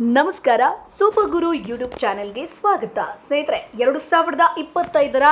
ನಮಸ್ಕಾರ ಸೂಪರ್ ಗುರು ಯೂಟ್ಯೂಬ್ ಚಾನೆಲ್ಗೆ ಸ್ವಾಗತ. ಸ್ನೇಹಿತರೆ, ಎರಡು ಸಾವಿರದ ಇಪ್ಪತ್ತೈದರ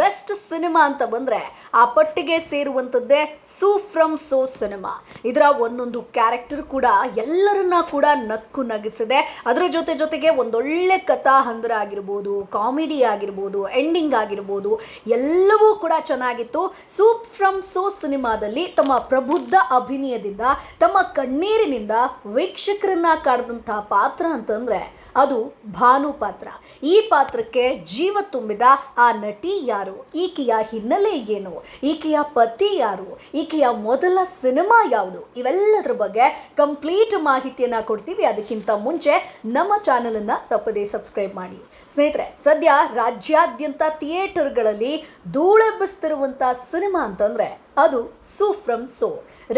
ಬೆಸ್ಟ್ ಸಿನಿಮಾ ಅಂತ ಬಂದರೆ ಆ ಪಟ್ಟಿಗೆ ಸೇರುವಂಥದ್ದೇ ಸೂ ಫ್ರಮ್ ಸೋ ಸಿನಿಮಾ. ಇದರ ಒಂದೊಂದು ಕ್ಯಾರೆಕ್ಟರ್ ಕೂಡ ಎಲ್ಲರನ್ನ ಕೂಡ ನಕ್ಕು ನಗಿಸಿದೆ. ಅದರ ಜೊತೆ ಜೊತೆಗೆ ಒಂದೊಳ್ಳೆ ಕಥಾ ಹಂದರ ಆಗಿರ್ಬೋದು, ಕಾಮಿಡಿ ಆಗಿರ್ಬೋದು, ಎಂಡಿಂಗ್ ಆಗಿರ್ಬೋದು, ಎಲ್ಲವೂ ಕೂಡ ಚೆನ್ನಾಗಿತ್ತು. ಸೂಪ್ ಫ್ರಮ್ ಸೋ ಸಿನಿಮಾದಲ್ಲಿ ತಮ್ಮ ಪ್ರಬುದ್ಧ ಅಭಿನಯದಿಂದ, ತಮ್ಮ ಕಣ್ಣೀರಿನಿಂದ ವೀಕ್ಷಕರನ್ನ ಕಾಡಿದಂತಹ ಪಾತ್ರ ಅಂತಂದ್ರೆ ಅದು ಭಾನು ಪಾತ್ರ. ಈ ಪಾತ್ರಕ್ಕೆ ಜೀವ ತುಂಬಿದ ಆ ನಟಿ ಯಾರು? ಈಕೆಯ ಹಿನ್ನೆಲೆ ಏನು? ಈಕೆಯ ಪತಿ ಯಾರು? ಈಕೆಯ ಮೊದಲ ಸಿನಿಮಾ ಯಾವುದು? ಇವೆಲ್ಲದರ ಬಗ್ಗೆ ಕಂಪ್ಲೀಟ್ ಮಾಹಿತಿಯನ್ನ ಕೊಡ್ತೀವಿ. ಅದಕ್ಕಿಂತ ಮುಂಚೆ ನಮ್ಮ ಚಾನಲನ್ನು ತಪ್ಪದೇ ಸಬ್ಸ್ಕ್ರೈಬ್ ಮಾಡಿ. ಸ್ನೇಹಿತರೆ, ಸದ್ಯ ರಾಜ್ಯಾದ್ಯಂತ ಥಿಯೇಟರ್ಗಳಲ್ಲಿ ಧೂಳೆಬ್ಬಿಸ್ತಿರುವಂಥ ಸಿನಿಮಾ ಅಂತಂದ್ರೆ ಅದು ಸೂ ಫ್ರಮ್ ಸೋ.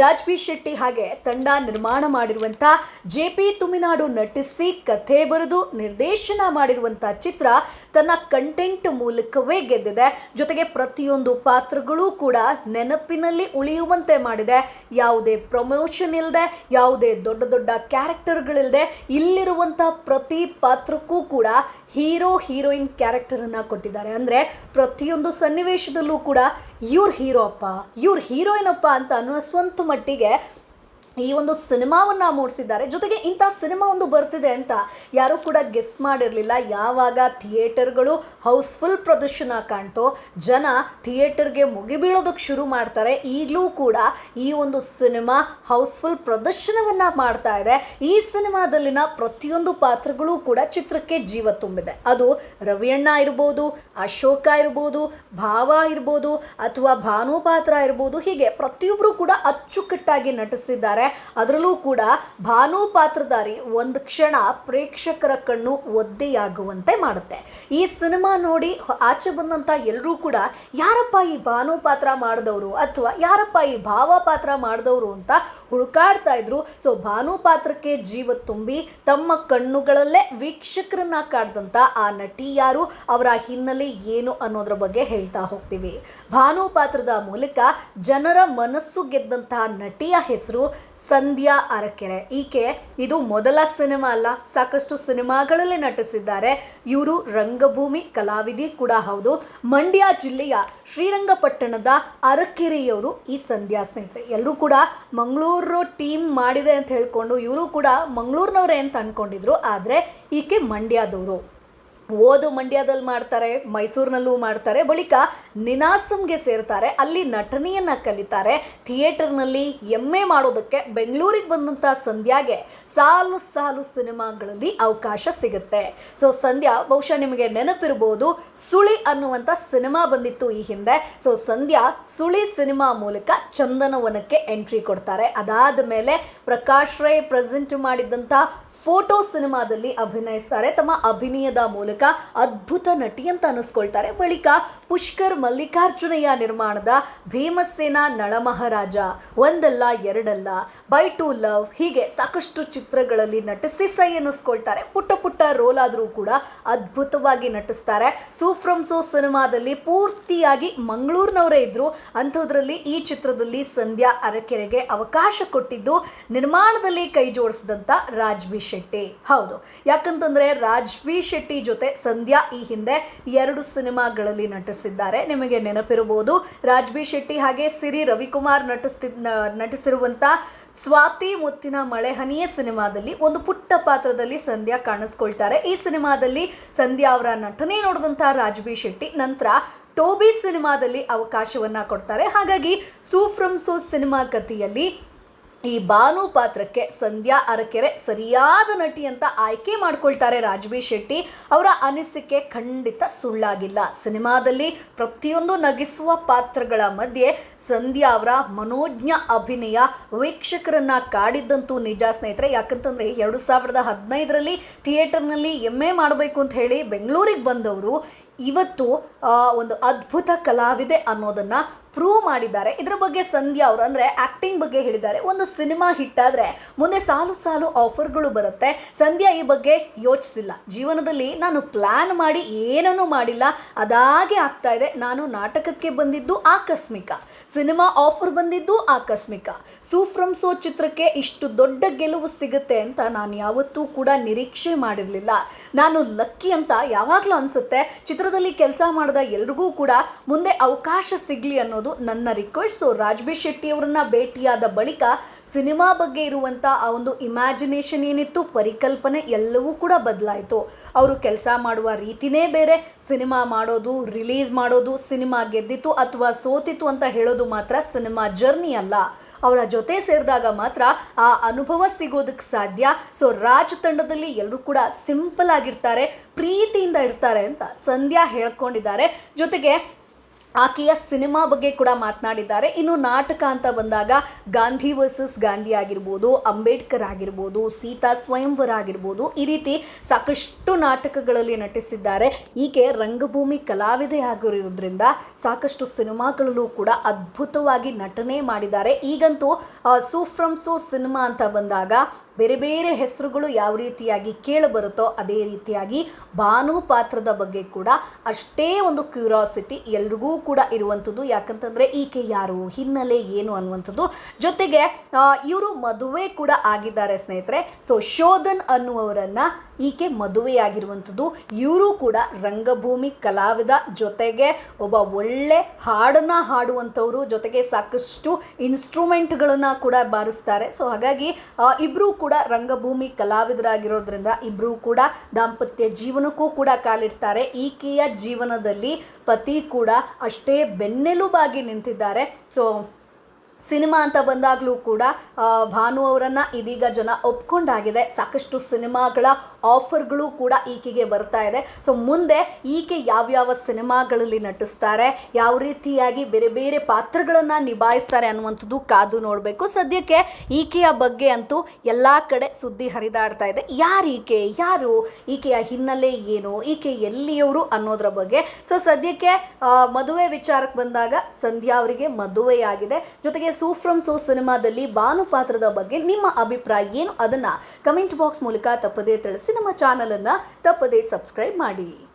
ರಾಜ್ಬಿ ಶೆಟ್ಟಿ ಹಾಗೆ ತಂಡ ನಿರ್ಮಾಣ ಮಾಡಿರುವಂಥ ಜೆ ಪಿ ತುಮಿನಾಡು ನಟಿಸಿ ಕಥೆ ಬರೆದು ನಿರ್ದೇಶನ ಮಾಡಿರುವಂಥ ಚಿತ್ರ ತನ್ನ ಕಂಟೆಂಟ್ ಮೂಲಕವೇ ಗೆದ್ದಿದೆ. ಜೊತೆಗೆ ಪ್ರತಿಯೊಂದು ಪಾತ್ರಗಳು ಕೂಡ ನೆನಪಿನಲ್ಲಿ ಉಳಿಯುವಂತೆ ಮಾಡಿದೆ. ಯಾವುದೇ ಪ್ರಮೋಷನ್ ಇಲ್ಲದೆ ಯಾವುದೇ ದೊಡ್ಡ ದೊಡ್ಡ ಕ್ಯಾರೆಕ್ಟರ್ಗಳಿಲ್ಲದೆ ಇಲ್ಲಿರುವಂಥ ಪ್ರತಿ ಪಾತ್ರಕ್ಕೂ ಕೂಡ ಹೀರೋ ಹೀರೋಯಿನ್ ಕ್ಯಾರೆಕ್ಟರನ್ನು ಕೊಟ್ಟಿದ್ದಾರೆ. ಅಂದರೆ ಪ್ರತಿಯೊಂದು ಸನ್ನಿವೇಶದಲ್ಲೂ ಕೂಡ ಇವ್ರ ಹೀರೋ ಅಪ್ಪ, ಇವ್ರ ಹೀರೋಯಿನ್ ಅಪ್ಪ ಅಂತ ಅನ್ನೋ ಸ್ವಂತ ಮಟ್ಟಿಗೆ ಈ ಒಂದು ಸಿನಿಮಾವನ್ನು ಮೂಡಿಸಿದ್ದಾರೆ. ಜೊತೆಗೆ ಇಂಥ ಸಿನಿಮಾ ಒಂದು ಬರ್ತಿದೆ ಅಂತ ಯಾರೂ ಕೂಡ ಗೆಸ್ ಮಾಡಿರಲಿಲ್ಲ. ಯಾವಾಗ ಥಿಯೇಟರ್ಗಳು ಹೌಸ್ಫುಲ್ ಪ್ರದರ್ಶನ ಕಾಣ್ತೋ, ಜನ ಥಿಯೇಟರ್ಗೆ ಮುಗಿಬೀಳೋದಕ್ಕೆ ಶುರು ಮಾಡ್ತಾರೆ. ಈಗಲೂ ಕೂಡ ಈ ಒಂದು ಸಿನಿಮಾ ಹೌಸ್ಫುಲ್ ಪ್ರದರ್ಶನವನ್ನು ಮಾಡ್ತಾ ಇದೆ. ಈ ಸಿನಿಮಾದಲ್ಲಿನ ಪ್ರತಿಯೊಂದು ಪಾತ್ರಗಳು ಕೂಡ ಚಿತ್ರಕ್ಕೆ ಜೀವ ತುಂಬಿದೆ. ಅದು ರವಿಯಣ್ಣ ಇರ್ಬೋದು, ಅಶೋಕ ಇರ್ಬೋದು, ಭಾವ ಇರ್ಬೋದು, ಅಥವಾ ಭಾನು ಪಾತ್ರ ಇರ್ಬೋದು, ಹೀಗೆ ಪ್ರತಿಯೊಬ್ಬರು ಕೂಡ ಅಚ್ಚುಕಟ್ಟಾಗಿ ನಟಿಸಿದ್ದಾರೆ. ಅದರಲ್ಲೂ ಕೂಡ ಭಾನು ಪಾತ್ರಧಾರಿ ಒಂದು ಕ್ಷಣ ಪ್ರೇಕ್ಷಕರ ಕಣ್ಣು ಒದ್ದೆಯಾಗುವಂತೆ ಮಾಡುತ್ತೆ. ಈ ಸಿನಿಮಾ ನೋಡಿ ಆಚೆ ಬಂದಂಥ ಎಲ್ಲರೂ ಕೂಡ ಯಾರಪ್ಪ ಈ ಭಾನು ಪಾತ್ರ ಮಾಡಿದವರು ಅಥವಾ ಯಾರಪ್ಪ ಈ ಭಾವ ಪಾತ್ರ ಮಾಡಿದವರು ಅಂತ ಹುಡುಕಾಡ್ತಾ ಇದ್ರು. ಸೊ ಭಾನು ಪಾತ್ರಕ್ಕೆ ಜೀವ ತುಂಬಿ ತಮ್ಮ ಕಣ್ಣುಗಳಲ್ಲೇ ವೀಕ್ಷಕರನ್ನ ಕಾಡ್ದಂಥ ಆ ನಟಿ ಯಾರು, ಅವರ ಹಿನ್ನೆಲೆ ಏನು ಅನ್ನೋದ್ರ ಬಗ್ಗೆ ಹೇಳ್ತಾ ಹೋಗ್ತೀವಿ. ಭಾನು ಪಾತ್ರದ ಮೂಲಕ ಜನರ ಮನಸ್ಸು ಗೆದ್ದಂತಹ ನಟಿಯ ಹೆಸರು ಸಂಧ್ಯಾ ಅರಕೆರೆ. ಈಕೆ ಇದು ಮೊದಲ ಸಿನಿಮಾ ಅಲ್ಲ, ಸಾಕಷ್ಟು ಸಿನಿಮಾಗಳಲ್ಲಿ ನಟಿಸಿದ್ದಾರೆ. ಇವರು ರಂಗಭೂಮಿ ಕಲಾವಿದಿ ಕೂಡ ಹೌದು. ಮಂಡ್ಯ ಜಿಲ್ಲೆಯ ಶ್ರೀರಂಗಪಟ್ಟಣದ ಅರಕೆರೆಯವರು ಈ ಸಂಧ್ಯಾ ಸ್ನೇಹಿತರೆ. ಎಲ್ಲರೂ ಕೂಡ ಮಂಗಳೂರು ಟೀಮ್ ಮಾಡಿದೆ ಅಂತ ಹೇಳ್ಕೊಂಡು ಇವರು ಕೂಡ ಮಂಗಳೂರಿನವರೇ ಅಂತ ಅಂದ್ಕೊಂಡಿದ್ರು ಆದರೆ ಈಕೆ ಮಂಡ್ಯದವರು. ಓದು ಮಂಡ್ಯದಲ್ಲಿ ಮಾಡ್ತಾರೆ, ಮೈಸೂರಿನಲ್ಲೂ ಮಾಡ್ತಾರೆ. ಬಳಿಕ ನಿನಾಸಂಗೆ ಸೇರ್ತಾರೆ. ಅಲ್ಲಿ ನಟನೆಯನ್ನು ಕಲಿತಾರೆ. ಥಿಯೇಟರ್ನಲ್ಲಿ ಎಮ್ಮೆ ಮಾಡೋದಕ್ಕೆ ಬೆಂಗಳೂರಿಗೆ ಬಂದಂಥ ಸಂಧ್ಯಾಗೆ ಸಾಲು ಸಾಲು ಸಿನಿಮಾಗಳಲ್ಲಿ ಅವಕಾಶ ಸಿಗುತ್ತೆ. ಸೊ, ಸಂಧ್ಯಾ, ಬಹುಶಃ ನಿಮಗೆ ನೆನಪಿರ್ಬೋದು, ಸುಳಿ ಅನ್ನುವಂಥ ಸಿನಿಮಾ ಬಂದಿತ್ತು ಈ ಹಿಂದೆ. ಸೊ, ಸಂಧ್ಯಾ ಸುಳಿ ಸಿನಿಮಾ ಮೂಲಕ ಚಂದನವನಕ್ಕೆ ಎಂಟ್ರಿ ಕೊಡ್ತಾರೆ. ಅದಾದ ಮೇಲೆ ಪ್ರಕಾಶ್ ರೈ ಪ್ರೆಸೆಂಟ್ ಮಾಡಿದ್ದಂಥ ಫೋಟೋ ಸಿನಿಮಾದಲ್ಲಿ ಅಭಿನಯಿಸ್ತಾರೆ. ತಮ್ಮ ಅಭಿನಯದ ಮೂಲಕ ಅದ್ಭುತ ನಟಿ ಅಂತ ಅನಿಸ್ಕೊಳ್ತಾರೆ ಬಳಿಕ ಪುಷ್ಕರ್ ಮಲ್ಲಿಕಾರ್ಜುನಯ್ಯ ನಿರ್ಮಾಣದ ಭೀಮಸೇನ ನಳಮಹಾರಾಜ. ಒಂದಲ್ಲ, ಎರಡಲ್ಲ, ಬೈ ಟು ಲವ್ ಹೀಗೆ ಸಾಕಷ್ಟು ಚಿತ್ರಗಳಲ್ಲಿ ನಟಿಸಿ ಸೈ ಅನ್ನಿಸ್ಕೊಳ್ತಾರೆ. ಪುಟ್ಟ ಪುಟ್ಟ ರೋಲ್ ಆದರೂ ಕೂಡ ಅದ್ಭುತವಾಗಿ ನಟಿಸ್ತಾರೆ. ಸೂಫ್ರಮ್ ಸೋ ಸಿನಿಮಾದಲ್ಲಿ ಪೂರ್ತಿಯಾಗಿ ಮಂಗಳೂರಿನವರೇ ಇದ್ರು. ಅಂಥದ್ರಲ್ಲಿ ಈ ಚಿತ್ರದಲ್ಲಿ ಸಂಧ್ಯಾ ಅರಕೆರೆಗೆ ಅವಕಾಶ ಕೊಟ್ಟಿದ್ದು ನಿರ್ಮಾಣದಲ್ಲಿ ಕೈ ಜೋಡಿಸಿದಂಥ ರಾಜ್ವಿ ಶೆಟ್ಟಿ. ಹೌದು. ಯಾಕಂತಂದ್ರೆ ರಾಜ್ಬಿ ಶೆಟ್ಟಿ ಜೊತೆ ಸಂಧ್ಯಾ ಈ ಹಿಂದೆ ಎರಡು ಸಿನಿಮಾಗಳಲ್ಲಿ ನಟಿಸಿದ್ದಾರೆ. ನಿಮಗೆ ನೆನಪಿರಬಹುದು, ರಾಜ್ಬಿ ಶೆಟ್ಟಿ ಹಾಗೆ ಸಿರಿ ರವಿಕುಮಾರ್ ನಟಿಸ್ತಿದ್ ನಟಿಸಿರುವಂಥ ಸ್ವಾತಿ ಮುತ್ತಿನ ಮಳೆ ಹನಿಯ ಸಿನಿಮಾದಲ್ಲಿ ಒಂದು ಪುಟ್ಟ ಪಾತ್ರದಲ್ಲಿ ಸಂಧ್ಯಾ ಕಾಣಿಸ್ಕೊಳ್ತಾರೆ. ಈ ಸಿನಿಮಾದಲ್ಲಿ ಸಂಧ್ಯಾ ಅವರ ನಟನೆ ನೋಡಿದಂಥ ರಾಜ್ಬಿ ಶೆಟ್ಟಿ ನಂತರ ಟೋಬಿ ಸಿನಿಮಾದಲ್ಲಿ ಅವಕಾಶವನ್ನ ಕೊಡ್ತಾರೆ. ಹಾಗಾಗಿ ಸೂಫ್ರಮ್ ಸೂ ಸಿನಿಮಾ ಕಥೆಯಲ್ಲಿ ಈ ಬಾನು ಪಾತ್ರಕ್ಕೆ ಸಂಧ್ಯಾ ಅರಕೆರೆ ಸರಿಯಾದ ನಟಿ ಅಂತ ಆಯ್ಕೆ ಮಾಡ್ಕೊಳ್ತಾರೆ ರಾಜ್ಬಿ ಶೆಟ್ಟಿ. ಅವರ ಅನಿಸಿಕೆ ಖಂಡಿತ ಸುಳ್ಳಾಗಿಲ್ಲ. ಸಿನಿಮಾದಲ್ಲಿ ಪ್ರತಿಯೊಂದು ನಗಿಸುವ ಪಾತ್ರಗಳ ಮಧ್ಯೆ ಸಂಧ್ಯಾ ಅವರ ಮನೋಜ್ಞ ಅಭಿನಯ ವೀಕ್ಷಕರನ್ನ ಕಾಡಿದ್ದಂತೂ ನಿಜ ಸ್ನೇಹಿತರೆ. ಯಾಕಂತಂದ್ರೆ ಎರಡು ಸಾವಿರದ ಹದಿನೈದರಲ್ಲಿ ಥಿಯೇಟರ್ನಲ್ಲಿ ಎಂ ಮಾಡಬೇಕು ಅಂತ ಹೇಳಿ ಬೆಂಗಳೂರಿಗೆ ಬಂದವರು. ಇವತ್ತು ಒಂದು ಅದ್ಭುತ ಕಲಾವಿದೆ ಅನ್ನೋದನ್ನ ಪ್ರೂವ್ ಮಾಡಿದ್ದಾರೆ. ಇದರ ಬಗ್ಗೆ ಸಂಧ್ಯಾ ಅವರು, ಅಂದರೆ ಆ್ಯಕ್ಟಿಂಗ್ ಬಗ್ಗೆ ಹೇಳಿದ್ದಾರೆ. ಒಂದು ಸಿನಿಮಾ ಹಿಟ್ಟಾದರೆ ಮುಂದೆ ಸಾಲು ಸಾಲು ಆಫರ್ಗಳು ಬರುತ್ತೆ. ಸಂಧ್ಯಾ ಈ ಬಗ್ಗೆ ಯೋಚಿಸಿಲ್ಲ. ಜೀವನದಲ್ಲಿ ನಾನು ಪ್ಲ್ಯಾನ್ ಮಾಡಿ ಏನನ್ನೂ ಮಾಡಿಲ್ಲ. ಅದಾಗೆ ಆಗ್ತಾ ಇದೆ. ನಾನು ನಾಟಕಕ್ಕೆ ಬಂದಿದ್ದು ಆಕಸ್ಮಿಕ. ಸಿನಿಮಾ ಆಫರ್ ಬಂದಿದ್ದು ಆಕಸ್ಮಿಕ. ಸೂಫ್ರಮ್ ಸೋ ಚಿತ್ರಕ್ಕೆ ಇಷ್ಟು ದೊಡ್ಡ ಗೆಲುವು ಸಿಗುತ್ತೆ ಅಂತ ನಾನು ಯಾವತ್ತೂ ಕೂಡ ನಿರೀಕ್ಷೆ ಮಾಡಿರಲಿಲ್ಲ. ನಾನು ಲಕ್ಕಿ ಅಂತ ಯಾವಾಗಲೂ ಅನಿಸುತ್ತೆ. ಚಿತ್ರದಲ್ಲಿ ಕೆಲಸ ಮಾಡಿದ ಎಲ್ರಿಗೂ ಕೂಡ ಮುಂದೆ ಅವಕಾಶ ಸಿಗಲಿ ಅನ್ನೋದು ನನ್ನ ರಿಕ್ವೆಸ್ಟ್ ಸೊ ರಾಜ್ಬಿ ಶೆಟ್ಟಿ ಅವರನ್ನ ಭೇಟಿಯಾದ ಬಳಿಕ ಸಿನಿಮಾ ಬಗ್ಗೆ ಇರುವಂಥ ಆ ಒಂದು ಇಮ್ಯಾಜಿನೇಷನ್ ಏನಿತ್ತು, ಪರಿಕಲ್ಪನೆ ಎಲ್ಲವೂ ಕೂಡ ಬದಲಾಯಿತು. ಅವರು ಕೆಲಸ ಮಾಡುವ ರೀತಿನೇ ಬೇರೆ, ಸಿನಿಮಾ ಮಾಡೋದು ರಿಲೀಸ್ ಮಾಡೋದು, ಸಿನಿಮಾ ಗೆದ್ದಿತ್ತು ಅಥವಾ ಸೋತಿತ್ತು ಅಂತ ಹೇಳೋದು ಮಾತ್ರ ಸಿನಿಮಾ ಜರ್ನಿ ಅಲ್ಲ. ಅವರ ಜೊತೆ ಸೇರಿದಾಗ ಮಾತ್ರ ಆ ಅನುಭವ ಸಿಗೋದಕ್ಕೆ ಸಾಧ್ಯ. ಸೊ ರಾಜ್ ತಂಡದಲ್ಲಿ ಎಲ್ಲರೂ ಕೂಡ ಸಿಂಪಲ್ ಆಗಿರ್ತಾರೆ, ಪ್ರೀತಿಯಿಂದ ಇರ್ತಾರೆ ಅಂತ ಸಂಧ್ಯಾ ಹೇಳ್ಕೊಂಡಿದ್ದಾರೆ. ಜೊತೆಗೆ ಆಕೆಯ ಸಿನಿಮಾ ಬಗ್ಗೆ ಕೂಡ ಮಾತನಾಡಿದ್ದಾರೆ. ಇನ್ನು ನಾಟಕ ಅಂತ ಬಂದಾಗ ಗಾಂಧಿ ವರ್ಸಸ್ ಗಾಂಧಿ ಆಗಿರ್ಬೋದು, ಅಂಬೇಡ್ಕರ್ ಆಗಿರ್ಬೋದು, ಸೀತಾ ಸ್ವಯಂವರ ಆಗಿರ್ಬೋದು, ಈ ರೀತಿ ಸಾಕಷ್ಟು ನಾಟಕಗಳಲ್ಲಿ ನಟಿಸಿದ್ದಾರೆ. ಈಕೆ ರಂಗಭೂಮಿ ಕಲಾವಿದೆ ಆಗಿರೋದ್ರಿಂದ ಸಾಕಷ್ಟು ಸಿನಿಮಾಗಳಲ್ಲೂ ಕೂಡ ಅದ್ಭುತವಾಗಿ ನಟನೆ ಮಾಡಿದ್ದಾರೆ. ಈಗಂತೂ ಸೂ ಫ್ರಮ್ ಸೋ ಸಿನಿಮಾ ಅಂತ ಬಂದಾಗ ಬೇರೆ ಬೇರೆ ಹೆಸರುಗಳು ಯಾವ ರೀತಿಯಾಗಿ ಕೇಳಿಬರುತ್ತೋ ಅದೇ ರೀತಿಯಾಗಿ ಭಾನು ಪಾತ್ರದ ಬಗ್ಗೆ ಕೂಡ ಅಷ್ಟೇ ಒಂದು ಕ್ಯೂರಾಸಿಟಿ ಎಲ್ರಿಗೂ ಕೂಡ ಇರುವಂಥದ್ದು. ಯಾಕಂತಂದರೆ ಈಕೆ ಯಾರು, ಹಿನ್ನೆಲೆ ಏನು ಅನ್ನುವಂಥದ್ದು. ಜೊತೆಗೆ ಇವರು ಮದುವೆ ಕೂಡ ಆಗಿದ್ದಾರೆ ಸ್ನೇಹಿತರೆ. ಸೊ ಶೋಧನ್ ಅನ್ನುವರನ್ನು ಈಕೆ ಮದುವೆಯಾಗಿರುವಂಥದ್ದು ಇವರು ಕೂಡ ರಂಗಭೂಮಿ ಕಲಾವಿದ ಜೊತೆಗೆ ಒಬ್ಬ ಒಳ್ಳೆ ಹಾಡನ್ನು ಹಾಡುವಂಥವ್ರು. ಜೊತೆಗೆ ಸಾಕಷ್ಟು ಇನ್ಸ್ಟ್ರೂಮೆಂಟ್ಗಳನ್ನು ಕೂಡ ಬಾರಿಸ್ತಾರೆ. ಸೊ ಹಾಗಾಗಿ ಇಬ್ಬರೂ ಕೂಡ ರಂಗಭೂಮಿ ಕಲಾವಿದರಾಗಿರೋದ್ರಿಂದ ಇಬ್ಬರೂ ಕೂಡ ದಾಂಪತ್ಯ ಜೀವನಕ್ಕೂ ಕೂಡ ಕಾಲಿಡ್ತಾರೆ. ಈಕೆಯ ಜೀವನದಲ್ಲಿ ಪತಿ ಕೂಡ ಅಷ್ಟೇ ಬೆನ್ನೆಲುಬಾಗಿ ನಿಂತಿದ್ದಾರೆ. ಸೊ ಸಿನಿಮಾ ಅಂತ ಬಂದಾಗಲೂ ಕೂಡ ಭಾನು ಅವರನ್ನು ಇದೀಗ ಜನ ಒಪ್ಕೊಂಡಾಗಿದೆ. ಸಾಕಷ್ಟು ಸಿನಿಮಾಗಳ ಆಫರ್ಗಳು ಕೂಡ ಈಕೆಗೆ ಬರ್ತಾ ಇದೆ. ಸೊ, ಮುಂದೆ ಈಕೆ ಯಾವ್ಯಾವ ಸಿನಿಮಾಗಳಲ್ಲಿ ನಟಿಸ್ತಾರೆ, ಯಾವ ರೀತಿಯಾಗಿ ಬೇರೆ ಬೇರೆ ಪಾತ್ರಗಳನ್ನು ನಿಭಾಯಿಸ್ತಾರೆ ಅನ್ನುವಂಥದ್ದು ಕಾದು ನೋಡಬೇಕು. ಸದ್ಯಕ್ಕೆ ಈಕೆಯ ಬಗ್ಗೆ ಅಂತೂ ಎಲ್ಲ ಕಡೆ ಸುದ್ದಿ ಹರಿದಾಡ್ತಾ ಇದೆ. ಯಾರು ಈಕೆ? ಯಾರು? ಈಕೆಯ ಹಿನ್ನೆಲೆ ಏನು? ಈಕೆ ಎಲ್ಲಿಯವರು ಅನ್ನೋದ್ರ ಬಗ್ಗೆ. ಸೊ, ಸದ್ಯಕ್ಕೆ ಮದುವೆ ವಿಚಾರಕ್ಕೆ ಬಂದಾಗ ಸಂಧ್ಯಾ ಅವರಿಗೆ ಮದುವೆಯಾಗಿದೆ. ಜೊತೆಗೆ ಸೂ ಫ್ರಮ್ ಸೋ ಸಿನಿಮಾದಲ್ಲಿ ಭಾನು ಪಾತ್ರದ ಬಗ್ಗೆ ನಿಮ್ಮ ಅಭಿಪ್ರಾಯ ಏನು? ಅದನ್ನು ಕಮೆಂಟ್ ಬಾಕ್ಸ್ ಮೂಲಕ ತಪ್ಪದೇ ತಿಳಿಸಿ. ನಮ್ಮ ಚಾನಲನ್ನು ತಪ್ಪದೇ ಸಬ್ಸ್ಕ್ರೈಬ್ ಮಾಡಿ.